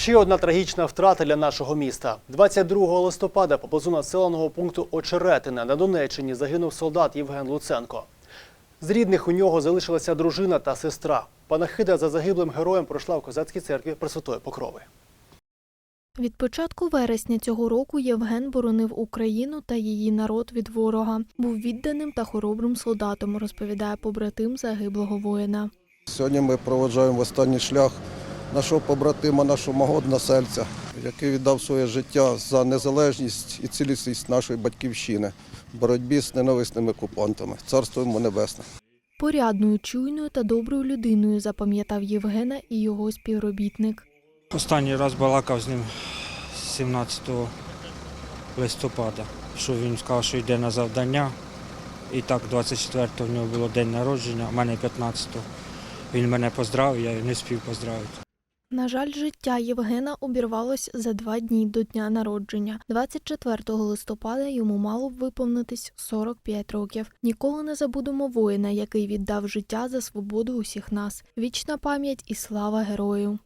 Ще одна трагічна втрата для нашого міста. 22 листопада поблизу населеного пункту Очеретине на Донеччині загинув солдат Євген Луценко. З рідних у нього залишилася дружина та сестра. Панахида за загиблим героєм пройшла в козацькій церкві Пресвятої Покрови. Від початку вересня цього року Євген боронив Україну та її народ від ворога. Був відданим та хоробрим солдатом, розповідає побратим загиблого воїна. Сьогодні ми проводжаємо в останній шлях нашого побратима, нашого односельця, який віддав своє життя за незалежність і цілісність нашої батьківщини в боротьбі з ненависними окупантами. Царство йому небесне. Порядною, чуйною та доброю людиною запам'ятав Євгена і його співробітник. Останній раз балакав з ним 17 листопада, що він сказав, що йде на завдання. І так, 24-го в нього було день народження, а в мене 15-го. Він мене поздравив, я його не спів поздравити. На жаль, життя Євгена обірвалось за два дні до дня народження. 24 листопада йому мало б виповнитись 45 років. Ніколи не забудемо воїна, який віддав життя за свободу усіх нас. Вічна пам'ять і слава герою.